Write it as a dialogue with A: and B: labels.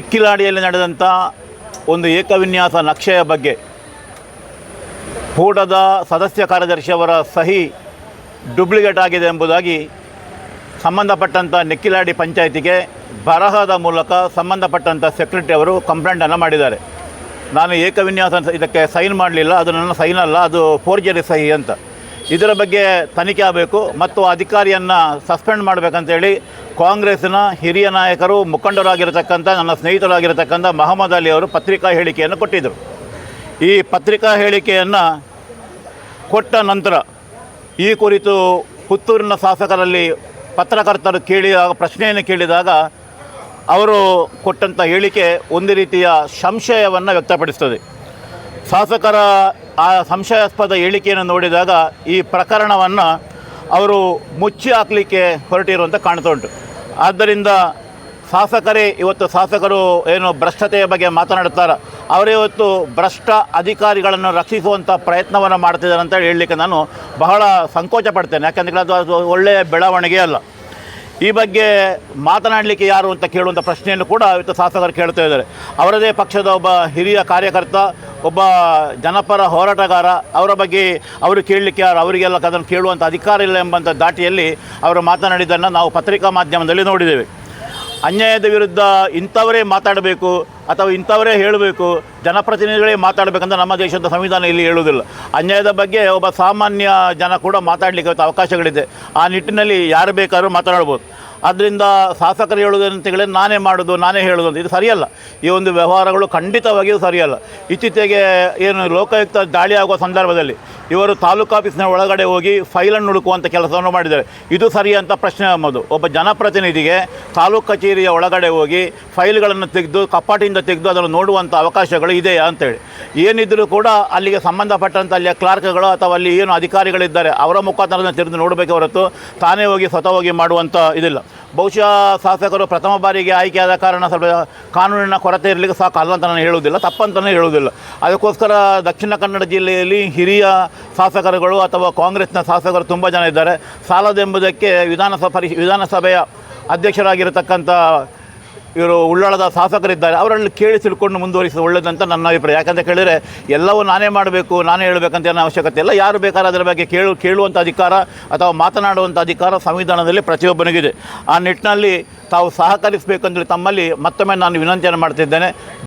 A: ಎಕ್ಕಿಲಾಡಿಯಲ್ಲಿ ನಡೆದಂಥ ಒಂದು ಏಕವಿನ್ಯಾಸ ನಕ್ಷೆಯ ಬಗ್ಗೆ ಕೂಡದ ಸದಸ್ಯ ಕಾರ್ಯದರ್ಶಿಯವರ ಸಹಿ ಡುಪ್ಲಿಕೇಟ್ ಆಗಿದೆ ಎಂಬುದಾಗಿ ಸಂಬಂಧಪಟ್ಟಂಥ ನೆಕ್ಕಿಲಾಡಿ ಪಂಚಾಯಿತಿಗೆ ಬರಹದ ಮೂಲಕ ಸಂಬಂಧಪಟ್ಟಂಥ ಸೆಕ್ರೆಟರಿ ಅವರು ಕಂಪ್ಲೇಂಟನ್ನು ಮಾಡಿದ್ದಾರೆ. ನಾನು ಏಕವಿನ್ಯಾಸ ಇದಕ್ಕೆ ಸೈನ್ ಮಾಡಲಿಲ್ಲ, ಅದು ನನ್ನ ಸೈನ್ ಅಲ್ಲ, ಅದು ಫೋರ್ಜರಿ ಸಹಿ ಅಂತ. ಇದರ ಬಗ್ಗೆ ತನಿಖೆ ಆಗಬೇಕು ಮತ್ತು ಅಧಿಕಾರಿಯನ್ನು ಸಸ್ಪೆಂಡ್ ಮಾಡಬೇಕಂತೇಳಿ ಕಾಂಗ್ರೆಸ್ಸಿನ ಹಿರಿಯ ನಾಯಕರು ಮುಖಂಡರಾಗಿರತಕ್ಕಂಥ, ನನ್ನ ಸ್ನೇಹಿತರಾಗಿರತಕ್ಕಂಥ ಮಹಮ್ಮದ್ ಅಲಿ ಅವರು ಪತ್ರಿಕಾ ಹೇಳಿಕೆಯನ್ನು ಕೊಟ್ಟಿದ್ದರು. ಈ ಪತ್ರಿಕಾ ಹೇಳಿಕೆಯನ್ನು ಕೊಟ್ಟ ನಂತರ ಈ ಕುರಿತು ಪುತ್ತೂರಿನ ಶಾಸಕರಲ್ಲಿ ಪತ್ರಕರ್ತರು ಕೇಳಿದಾಗ, ಪ್ರಶ್ನೆಯನ್ನು ಕೇಳಿದಾಗ ಅವರು ಕೊಟ್ಟಂಥ ಹೇಳಿಕೆ ಒಂದು ರೀತಿಯ ಸಂಶಯವನ್ನು ವ್ಯಕ್ತಪಡಿಸ್ತದೆ. ಶಾಸಕರ ಆ ಸಂಶಯಾಸ್ಪದ ಹೇಳಿಕೆಯನ್ನು ನೋಡಿದಾಗ ಈ ಪ್ರಕರಣವನ್ನು ಅವರು ಮುಚ್ಚಿ ಹಾಕಲಿಕ್ಕೆ ಹೊರಟಿರುವಂಥ ಕಾಣ್ತಾ ಉಂಟು. ಆದ್ದರಿಂದ ಶಾಸಕರೇ, ಇವತ್ತು ಶಾಸಕರು ಏನು ಭ್ರಷ್ಟತೆಯ ಬಗ್ಗೆ ಮಾತನಾಡುತ್ತಾರೆ. ಅವರೇ ಇವತ್ತು ಭ್ರಷ್ಟ ಅಧಿಕಾರಿಗಳನ್ನು ರಕ್ಷಿಸುವಂಥ ಪ್ರಯತ್ನವನ್ನು ಮಾಡ್ತಿದ್ದಾರೆ ಅಂತ ಹೇಳಲಿಕ್ಕೆ ನಾನು ಬಹಳ ಸಂಕೋಚ ಪಡ್ತೇನೆ. ಯಾಕಂದರೆ ಅದು ಅದು ಒಳ್ಳೆಯ ಬೆಳವಣಿಗೆ ಅಲ್ಲ. ಈ ಬಗ್ಗೆ ಮಾತನಾಡಲಿಕ್ಕೆ ಯಾರು ಅಂತ ಕೇಳುವಂಥ ಪ್ರಶ್ನೆಯನ್ನು ಕೂಡ ಇವತ್ತು ಶಾಸಕರು ಕೇಳ್ತಾ ಇದ್ದಾರೆ. ಅವರದೇ ಪಕ್ಷದ ಒಬ್ಬ ಹಿರಿಯ ಕಾರ್ಯಕರ್ತ, ಒಬ್ಬ ಜನಪರ ಹೋರಾಟಗಾರ, ಅವರ ಬಗ್ಗೆ ಅವರು ಕೇಳಲಿಕ್ಕೆ ಯಾರು, ಅವರಿಗೆಲ್ಲ ಅದನ್ನು ಕೇಳುವಂಥ ಅಧಿಕಾರ ಇಲ್ಲ ಎಂಬಂಥ ದಾಟಿಯಲ್ಲಿ ಅವರು ಮಾತನಾಡಿದ್ದನ್ನು ನಾವು ಪತ್ರಿಕಾ ಮಾಧ್ಯಮದಲ್ಲಿ ನೋಡಿದ್ದೇವೆ. ಅನ್ಯಾಯದ ವಿರುದ್ಧ ಇಂಥವರೇ ಮಾತಾಡಬೇಕು ಅಥವಾ ಇಂಥವರೇ ಹೇಳಬೇಕು, ಜನಪ್ರತಿನಿಧಿಗಳೇ ಮಾತಾಡಬೇಕಂತ ನಮ್ಮ ದೇಶದ ಸಂವಿಧಾನ ಇಲ್ಲಿ ಹೇಳುವುದಿಲ್ಲ. ಅನ್ಯಾಯದ ಬಗ್ಗೆ ಒಬ್ಬ ಸಾಮಾನ್ಯ ಜನ ಕೂಡ ಮಾತಾಡಲಿಕ್ಕೆ ಅವಕಾಶಗಳಿದೆ. ಆ ನಿಟ್ಟಿನಲ್ಲಿ ಯಾರು ಬೇಕಾದ್ರೂ ಮಾತನಾಡ್ಬೋದು ಆದ್ದರಿಂದ ಶಾಸಕರು ಹೇಳುವುದಂತ ಹೇಳಿದ್ರೆ ನಾನೇ ಮಾಡೋದು, ನಾನೇ ಹೇಳೋದು ಅಂತ. ಇದು ಸರಿಯಲ್ಲ. ಈ ಒಂದು ವ್ಯವಹಾರಗಳು ಖಂಡಿತವಾಗಿಯೂ ಸರಿಯಲ್ಲ. ಇತ್ತೀಚೆಗೆ ಏನು ಲೋಕಾಯುಕ್ತ ದಾಳಿ ಆಗುವ ಸಂದರ್ಭದಲ್ಲಿ ಇವರು ತಾಲೂಕು ಆಫೀಸ್ನ ಒಳಗಡೆ ಹೋಗಿ ಫೈಲನ್ನು ಹುಡುಕುವಂಥ ಕೆಲಸವನ್ನು ಮಾಡಿದ್ದಾರೆ. ಇದು ಸರಿ ಅಂತ ಪ್ರಶ್ನೆ ಎಂಬುದು ಒಬ್ಬ ಜನಪ್ರತಿನಿಧಿಗೆ ತಾಲೂಕು ಕಚೇರಿಯ ಒಳಗಡೆ ಹೋಗಿ ಫೈಲ್ಗಳನ್ನು ತೆಗೆದು ಕಪಾಟಿಂದ ತೆಗೆದು ಅದನ್ನು ನೋಡುವಂಥ ಅವಕಾಶಗಳು ಇದೆಯಾ ಅಂತೇಳಿ. ಏನಿದ್ದರೂ ಕೂಡ ಅಲ್ಲಿಗೆ ಸಂಬಂಧಪಟ್ಟಂಥ ಅಲ್ಲಿಯ ಕ್ಲಾರ್ಕ್ಗಳು ಅಥವಾ ಅಲ್ಲಿ ಏನು ಅಧಿಕಾರಿಗಳಿದ್ದಾರೆ, ಅವರ ಮುಖಾಂತರ ತೆರೆದು ನೋಡಬೇಕೆ ಹೊರತು ತಾನೇ ಹೋಗಿ ಸ್ವತಃ ಹೋಗಿ ಮಾಡುವಂಥ ಇದಿಲ್ಲ. ಬಹುಶಃ ಶಾಸಕರು ಪ್ರಥಮ ಬಾರಿಗೆ ಆಯ್ಕೆಯಾದ ಕಾರಣ ಸ್ವಲ್ಪ ಕಾನೂನಿನ ಕೊರತೆ ಇರಲಿಕ್ಕೆ ಸಾಕು. ಅಂತ ನಾನು ಹೇಳುವುದಿಲ್ಲ. ತಪ್ಪಂತಲೇ ಹೇಳುವುದಿಲ್ಲ. ಅದಕ್ಕೋಸ್ಕರ ದಕ್ಷಿಣ ಕನ್ನಡ ಜಿಲ್ಲೆಯಲ್ಲಿ ಹಿರಿಯ ಶಾಸಕರುಗಳು ಅಥವಾ ಕಾಂಗ್ರೆಸ್ನ ಶಾಸಕರು ತುಂಬ ಜನ ಇದ್ದಾರೆ. ಸಾಲದೆಂಬುದಕ್ಕೆ ವಿಧಾನಸಭಾ ವಿಧಾನಸಭೆಯ ಅಧ್ಯಕ್ಷರಾಗಿರತಕ್ಕಂಥ ಇವರು ಉಳ್ಳಾಳದ ಶಾಸಕರಿದ್ದಾರೆ, ಅವರನ್ನು ಕೇಳಿ ತಿಳ್ಕೊಂಡು ಮುಂದುವರಿಸಿದ ಒಳ್ಳೆಯದಂತ ನನ್ನ ಅಭಿಪ್ರಾಯ. ಯಾಕಂತ ಕೇಳಿದರೆ, ಎಲ್ಲವೂ ನಾನೇ ಮಾಡಬೇಕು, ನಾನೇ ಹೇಳಬೇಕಂತ ಏನೋ ಅವಶ್ಯಕತೆ ಇಲ್ಲ. ಯಾರು ಬೇಕಾದ್ರೆ ಅದರ ಬಗ್ಗೆ ಕೇಳು ಕೇಳುವಂಥ ಅಧಿಕಾರ ಅಥವಾ ಮಾತನಾಡುವಂಥ ಅಧಿಕಾರ ಸಂವಿಧಾನದಲ್ಲಿ ಪ್ರತಿಯೊಬ್ಬನಿಗಿದೆ. ಆ ನಿಟ್ಟಿನಲ್ಲಿ ತಾವು ಸಹಕರಿಸಬೇಕಂದ್ರೆ ತಮ್ಮಲ್ಲಿ ಮತ್ತೊಮ್ಮೆ ನಾನು ವಿನಂತಿಯನ್ನು ಮಾಡ್ತಿದ್ದೇನೆ.